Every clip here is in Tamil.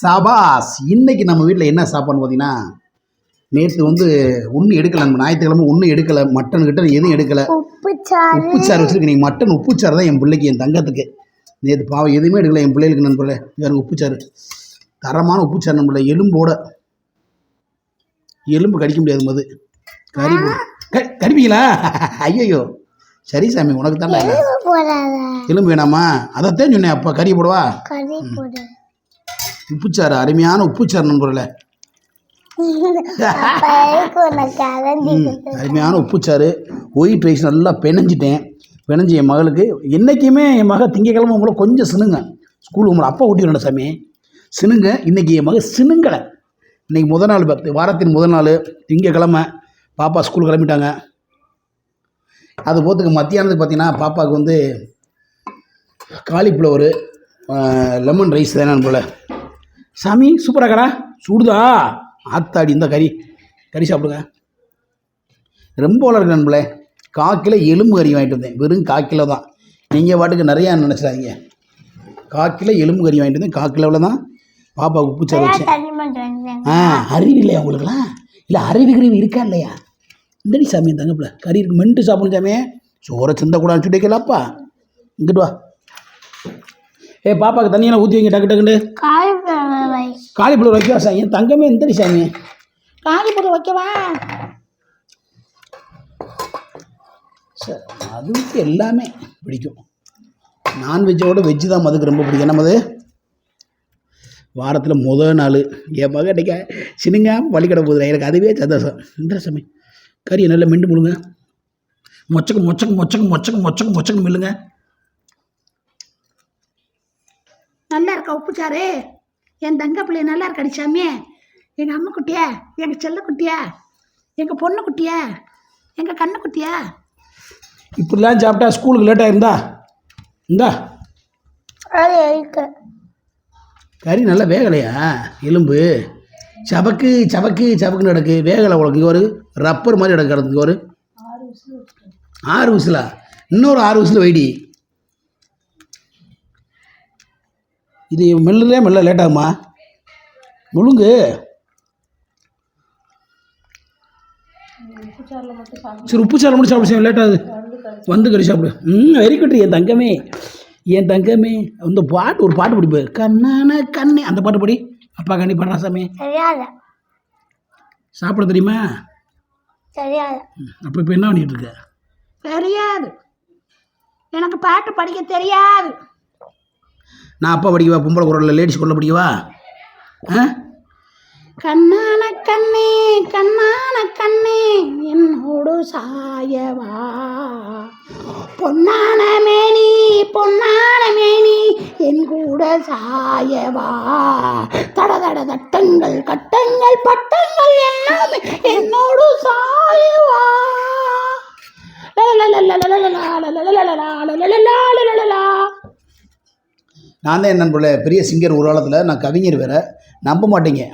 சபாஸ் இன்னைக்கு நம்ம வீட்டில் என்ன சாப்பாடுன்னு பார்த்தீங்கன்னா நேற்று வந்து ஒன்றும் எடுக்கலை நம்ம ஞாயிற்றுக்கிழமை ஒன்றும் எடுக்கலை மட்டன் கிட்டன் எதுவும் எடுக்கலை. உப்பு சாறு வச்சுருக்கேன் நீங்கள் மட்டன் உப்பு சாறு தான் என் பிள்ளைக்கு என் தங்கத்துக்கு. நேற்று பாவம் எதுவுமே எடுக்கலை என் பிள்ளைகளுக்கு நண்பர்களே. யாருக்கு உப்பு சாறு தரமான உப்பு சாறு நம்மள எலும்போட. எலும்பு கடிக்க முடியாது மது கறி கறிப்பீங்களா? ஐயோ சரி சாமி உனக்கு தான் எலும்பு வேணாமா? அதைத்தான் சொன்னேன் அப்பா கறி போடுவா? உப்புச்சாறு அருமையான உப்புச்சாறு நண்பர்களே அருமையான உப்புச்சாறு. ஒயிட் ரைஸ் நல்லா பிணைஞ்சிட்டேன். பிணைஞ்சி என் மகளுக்கு. என்றைக்குமே என் மகள் திங்கக்கிழமை உங்களை கொஞ்சம் சினுங்க ஸ்கூல் உங்களை அப்பா ஊட்டி வரணும் சாமி. சினுங்க இன்றைக்கி என் மகள் சினுங்கலை இன்றைக்கி முதல் நாள் பத்து வாரத்தின் முதல் நாள் திங்கக்கிழமை. பாப்பா ஸ்கூல் கிளம்பிட்டாங்க. அது போத்துக்கு மத்தியானத்துக்கு பார்த்தீங்கன்னா பாப்பாவுக்கு வந்து காலிஃப்ளவர் லெமன் ரைஸ் தானே போல. சாமி சூப்பராக கடா சுடுதா? ஆத்தாடி இந்த கறி. கறி சாப்பிடுங்க. ரொம்ப வளர்க்கு நண்பளே காக்கில் எலும்பு கறி வாங்கிட்டு வந்தேன். வெறும் காக்கிலோ தான். நீங்கள் பாட்டுக்கு நிறையா நினச்சிடாதீங்க. காக்கில் எலும்பு கறி வாங்கிட்டு வந்தேன். காக்கிலவில் தான் பாப்பா உப்பு சார் ஆ அறிவு இல்லையா உங்களுக்குலாம் இல்லை அறிவு கிரிவு இருக்கா இல்லையா? இந்தடி சாமி தங்கப்பில் கறி இருக்கு மென்ட்டு சாப்பிடும் சாமியே சோற சிந்த கூட அனுப்பிச்சு வைக்கலாப்பா இங்கிட்டு வா. ஏ பாப்பாவுக்கு தண்ணியெல்லாம் ஊற்றி வைங்க. டக்கு டக்குன்னு காலிஃப்ளவர் வைக்கவா சாமி? தங்கமே எந்தடி சாமி. காலிஃப்ளவர் வைக்கவா? சரி மதுவுக்கு எல்லாமே பிடிக்கும். நான்வெஜ்ஜோட வெஜ்ஜு தான் மதுக்கு ரொம்ப பிடிக்கும். என்னமது வாரத்தில் முதல் நாள். என் மகன் இன்றைக்கி சினிங்காமல் பள்ளிக்கடை போகுது எனக்கு அதுவே சந்தோஷம். இந்த சாமி. கறியை நல்லா மிண்டு முழுங்க. மொச்சக்கு மொச்சக்கு மொச்சக்கு மொச்சக்கு மொச்சக்கு மொச்சக்கு மில்லுங்க. நல்லா இருக்கா உப்புச்சாரு என் தங்க பிள்ளைய நல்லா இருக்காடி சாமி எங்கள் அம்மா குட்டியா? எங்கள் செல்ல குட்டியா? எங்கள் பொண்ணு குட்டியா? எங்கள் கண்ணு குட்டியா? இப்படிலாம் சாப்பிட்டா ஸ்கூலுக்கு லேட்டாக இருந்தா இந்தா. கறி நல்லா வேகலையா? எலும்பு. சபக்கு சபக்கு சபக்கு நடக்கு வேகலை உனக்கு. ஒரு ரப்பர் மாதிரி நடக்கு கிடக்கு. ஒரு ஆறு விசிலா? இன்னொரு ஆறு விசில் வைடி. இது மெல்லலே மெல்ல லேட்டாகுமா முழுங்கு. சரி உப்பு சாலை முடிச்சு சாப்பிடு லேட்டாகுது வந்து கறி சாப்பிடு. ம் வெரி குட் என் தங்கமே. என் தங்கமே. அந்த பாட்டு ஒரு பாட்டு படிப்பார் கண்ணான கண்ணே. அந்த பாட்டு படி. அப்பா கண்ணி பாடுறா சாமி. சாப்பிட தெரியுமா? அப்போ இப்போ என்ன பண்ணிட்டு இருக்க? தெரியாது. எனக்கு பாட்டு படிக்க தெரியாது. நான் அப்பா படிக்கவா பொம்பளை குரலில் லேடிஸ் குரலில் படிக்கவா ஆ கண்ணான கண்ணே கண்ணான கண்ணே என்னோடு சாயவா பொன்னான மேனி பொன்னான மேனி என் கூட சாயவா தட தட தட்டங்கள் கட்டங்கள் பட்டங்கள் எல்லாமே என்னோடு சாயவா லா லா லா லா லா லா நான் தான் என்ன பிள்ளை பெரிய சிங்கர் ஒரு காலத்தில். நான் கவிஞர் வேற. நம்ப மாட்டேங்க.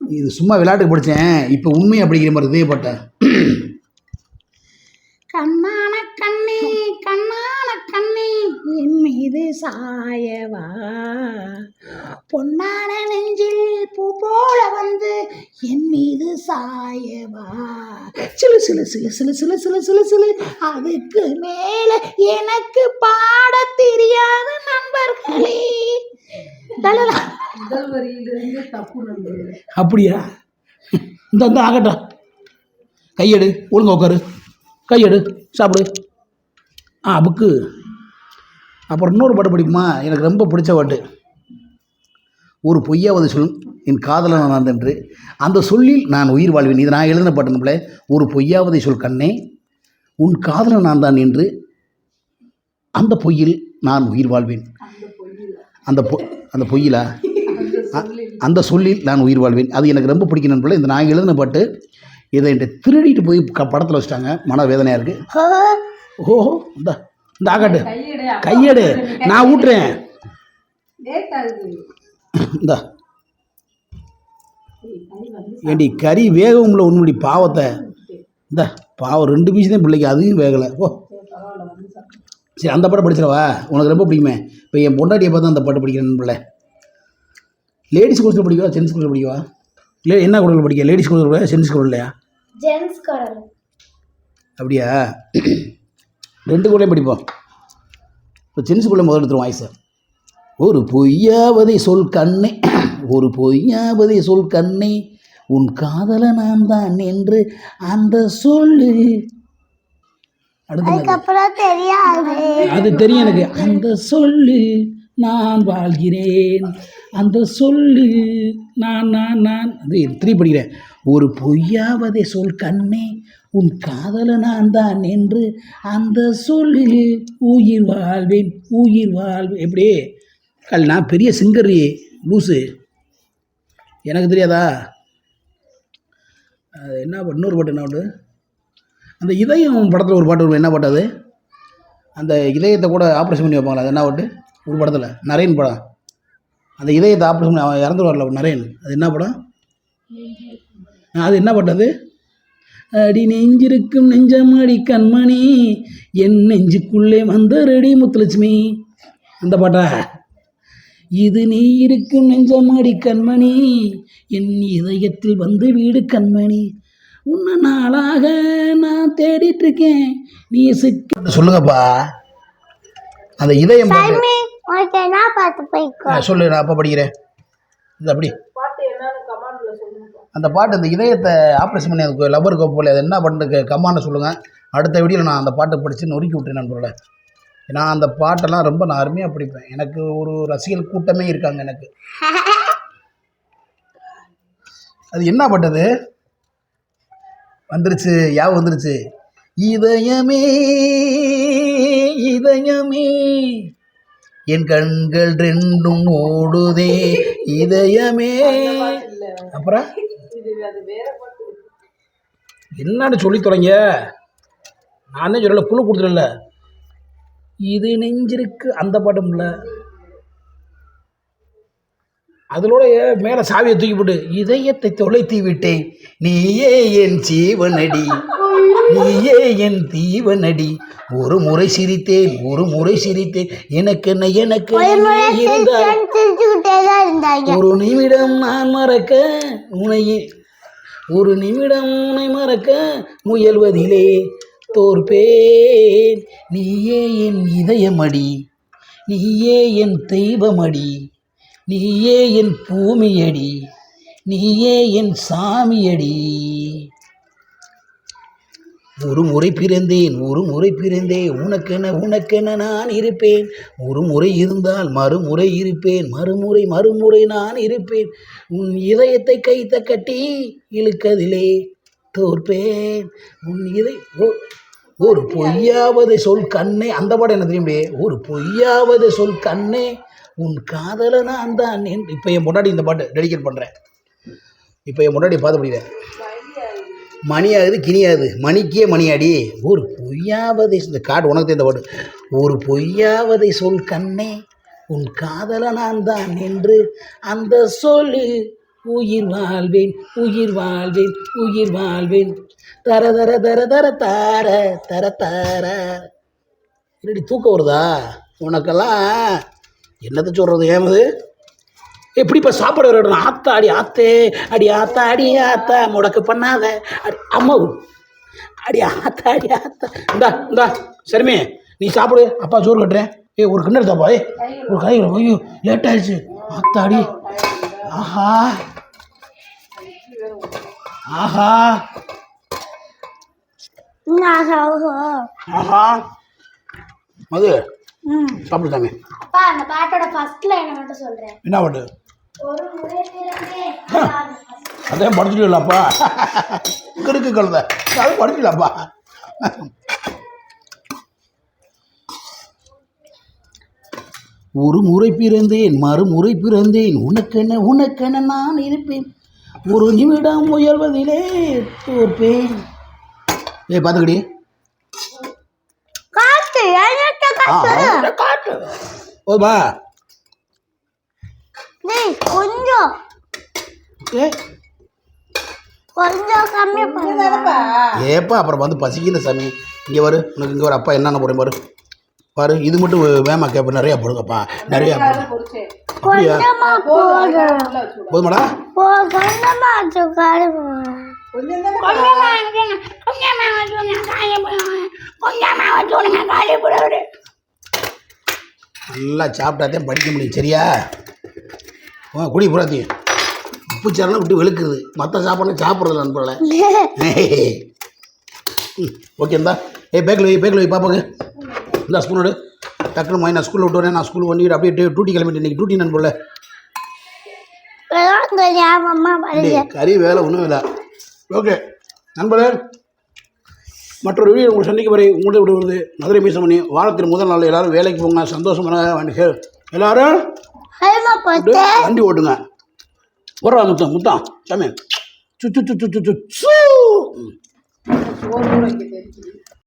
இது சும்மா விளையாட்டுக்கு படித்தேன் இப்போ உண்மை அப்படிங்கிற மாதிரி இதே பட்டேன் என் மீது சாயவா? பொன்னான நெஞ்சில் பூ போல வந்து என் மீது சாயவா? சிலு சிலு சிலு சிலு சிலு சிலு சிலு சிலு. அதுக்கு மேல எனக்கு பாட தெரியாத நண்பர்களே. அப்படியா? இந்த இந்த ஆகட்டும். கையெடு ஒழுங்க உட்காரு. கையெடு சாப்பிடு. ஆ புக்கு. அப்புறம் இன்னொரு பாட்டு படிப்புமா? எனக்கு ரொம்ப பிடிச்ச பாட்டு. ஒரு பொய்யாவது சொல் என் காதலன் நான் என்று அந்த சொல்லில் நான் உயிர் வாழ்வேன். இது நான் எழுதின பாட்டு ஒரு பொய்யாவதை சொல் கண்ணே உன் காதலன் நான் தான் என்று அந்த பொய்யில் நான் உயிர் வாழ்வேன். அந்த பொ அந்த பொய்யிலா? அ- அந்த சொல்லில் நான் உயிர் வாழ்வேன். அது எனக்கு ரொம்ப பிடிக்கும் நண்பர்களே. இந்த நான் எழுதின பாட்டு இதை என்கிட்ட திருடிட்டு போய் க படத்தில் வச்சுட்டாங்க. மன வேதனையாக இருக்குது ஓஹோ இந்த. இந்த ஆகாட்டு. கையெடு நான் ஊட்டுறேன். இந்த. ஏண்டி கறி வேகவும்ல உன்னுடைய பாவத்தை? இந்த பாவம் ரெண்டு பீஸ் தான் பிள்ளைக்கு அதையும் வேகலை. ஓ. சரி அந்த பாட்டு படிச்சிடவா? உனக்கு ரொம்ப பிடிக்குமே. இப்போ என் பொண்டாட்டியை பார்த்து அந்த பாட்டு படிக்கிறேன் பிள்ளை லேடிஸ் கோர்ஸில் படிக்கவா? ஜென்ஸ் கோர்ஸில் படிக்கவா? இல்லை என்ன கோர்ஸில் படிக்க? லேடிஸ் கோர்ஸில் ஜென்ஸ் கோர்ஸ் இல்லையா ஜென்ஸ் அப்படியா? ரெண்டு கூடயும் படிப்போம். இப்போ ஜென்ஸுக்குள்ளே முதல் எடுத்துருவோம் வாய்ஸை ஒரு பொய்யாவதை சொல் கண்ணே ஒரு பொய்யாவதை சொல் கண்ணே உன் காதல நான் தான் என்று அந்த சொல்லு அது. தெரியும் எனக்கு. அந்த சொல்லு நான் வாழ்கிறேன். அந்த சொல்லு நான் நான் நான். அது த்ரீ படிக்கிறேன். ஒரு பொய்யாவதை சொல் கண்ணே உன் காதலனான் தான் என்று அந்த சொல்லில் உயிர் வாழ்வேன் உயிர் வாழ்வேன். எப்படி? கல் நான் பெரிய சிங்கரி லூசு. எனக்கு தெரியாதா? அது என்ன இன்னொரு பாட்டு என்ன பாட்டு? அந்த இதயம் படத்தில் ஒரு பாட்டு வரும் என்ன பாட்டு அது? அந்த இதயத்தை கூட ஆப்ரேஷன் பண்ணி வைப்பாங்களா அது என்ன பாட்டு? ஒரு படத்தில் நரேன் படம். அந்த இதயத்தை ஆப்ரேஷன் பண்ணி அவன் இறந்து வரல நரேன். அது என்ன படம்? அது என்ன பாட்டு அது? அடி நெஞ்சிருக்கும் நெஞ்சமாடி கண்மணி என் நெஞ்சுக்குள்ளே வந்தரடி முத்துலட்சுமி. அந்த பாட்டா? இது நீ இருக்கும் நெஞ்சமாடி கண்மணி என் இதயத்தில் வந்து வீடு கண்மணி. உன்னை நாளாக நான் தேடிட்டு இருக்கேன் நீ சிக்க சொல்லுங்கப்பா. அந்த இதயம் சொல்லு நான் அப்போ படிக்கிறேன். இந்த அப்படி. அந்த பாட்டு அந்த இதயத்தை ஆப்ரேஷன் பண்ணி அதுக்கு லப்பருக்கு போல அது என்ன பண்ணுறது கம்மான்னு சொல்லுங்கள் அடுத்த வீடியோவில் நான் அந்த பாட்டை படித்து நொறுக்கி விட்டேன் நண்பர்களே. நான் அந்த பாட்டெல்லாம் ரொம்ப நான் அருமையாக படிப்பேன். எனக்கு ஒரு ரசிகர் கூட்டமே இருக்காங்க எனக்கு. அது என்ன பாட்டது வந்துருச்சு யாவும் வந்துருச்சு? இதயமே இதயமே என் கண்கள் ரெண்டும் ஓடுதே இதயமே. அப்புறம்? என்னன்னு சொல்லி தொலைங்க நானே சொல்லல குழு கொடுத்துடல. இது நெஞ்சிருக்கு அந்த பாட்டும் இல்லை. அதோட மேலே சாவியை தூக்கி போட்டு இதயத்தை தொலைத்து விட்டேன். நீயே என் ஜீவனடி. நீயே என் தீவனடி. ஒரு முறை சிரித்தேன் ஒரு முறை சிரித்தேன். எனக்கு என்ன எனக்கு ஒரு நிமிடம் நான் மறக்க உன்னை ஒரு நிமிடம் உன்னை மறக்க முயல்வதிலே தோற்பேன். நீயே என் இதயமடி நீயே என் தெய்வமடி நீயே என் பூமியடி நீயே என் சாமியடி. ஒரு முறை பிறந்தேன் ஒரு முறை பிறந்தேன் உனக்கென உனக்கென நான் இருப்பேன். ஒரு முறை இருந்தால் மறுமுறை இருப்பேன் மறுமுறை மறுமுறை நான் இருப்பேன். உன் இதயத்தை கைத்த கட்டி இழுக்கதிலே தோற்பேன். உன் இதை ஓ- ஒரு பொய்யாவது சொல் கண்ணே அந்த பாடம் என்ன தெரியும்? ஒரு பொய்யாவது சொல் கண்ணே உன் காதல நான் தான் இப்போ என் முன்னாடி இந்த பாட்டு டெடிகேட் பண்ணுறேன் இப்போ என் முன்னாடி பார்த்து மணியாகுது கிணியாகுது. மணிக்கே மணியாடி. ஒரு பொய்யாவதை இந்த காடு உனக்கு தெரிந்த பாட்டு. ஒரு பொய்யாவதை சொல் கண்ணே உன் காதல நான் தான் என்று அந்த சொல்லு உயிர் வாழ்வேன் உயிர் வாழ்வேன் உயிர் வாழ்வேன். தர தர தர தர தார தர தார. என்னடி தூக்கம் வருதா? உனக்கெல்லாம் என்னத்தை சொல்கிறது ஏமது எப்படிப்பா சாப்பாடு விளையாடணும் ஆத்தா அடி ஆத்தே அடி ஆத்தா அடி ஆத்தா முடக்கு பண்ணாத. அடி அம்மா அடி ஆத்தா அடி ஆத்தா. இந்தா இந்தா சரிமே நீ சாப்பிடு. அப்பா சோறு கட்டுறேன். ஏ ஒரு கிண்ணறு தாப்பா ஏ ஒரு கை ஐயோ லேட் ஆயிடுச்சு ஆத்தா அடி. ஆஹா. ஆஹா. ஆஹா மது ம். சாப்பிடு சாமி அப்பா அந்த பாட்டோட ஃபர்ஸ்ட் லைனை மட்டும் சொல்றேன். என்ன பாட்டு? ஒரு முறை பிறந்தே அதான் படிச்சுடலாப்பா கிறுக்கு கழுத அது படிக்கலாப்பா ஒரு முறை பிறந்தேன் மறுமுறை பிறந்தேன். உனக்கென உனக்கென நான் இருப்பேன். ஒரு நிமிடம் முயல்வதிலே தோற்பேன். ஏய் பார்த்துக்கடி. காத்து காட்டு ஓபா டேய் கொஞ்சம். ஏ? கொஞ்சம் கம்மி பண்ணுங்க ஏப்பா அப்புறம் வந்து பசிக்கிற சாமி. இங்கே வரு. உனக்கு இங்கே வர அப்பா என்னென்ன போகிறேன் பாரு. பாரு இது மட்டும் வேமா கேட்பேன் நிறையா போடுங்கப்பா. நிறையா போடுங்க. அப்படியா? கொஞ்சமா போடு. போதுமாடா? நல்லா சாப்பிட்டாதான் படிக்க முடியும் சரியா? குடி புறாத்தி உப்பு சேரலாம் விட்டு வெளுக்குது. மற்ற சாப்பாடு சாப்பிட்றதில்ல நண்பர்களே. ம் ஓகே இந்தா. ஏய் பேக்கில் வை பேக்கில் வை பாப்பாங்க. இந்த ஸ்பூனோடு டக்குனு நான் ஸ்கூலில் விட்டு வரேன். நான் ஸ்கூல் பண்ணிட்டு அப்படியே டே- டியூட்டி கிளம்பிட்டு இன்னைக்கு. டியூட்டி நண்பர்களே. கறி வேலை ஒன்றும் இல்லை ஓகே நண்பர்களே. மற்றொரு வீடியோ உங்களை சந்திக்க வரை உங்கள்கிட்ட விடுவது மதுரை மீசமணி. வாரத்தின் முதல் நாள் எல்லாரும் வேலைக்கு போங்க. சந்தோஷமான எல்லாரும் வண்டி ஓட்டுங்க. போடுறா முத்தம் முத்தம். சாமி சு சு சு சு சு சு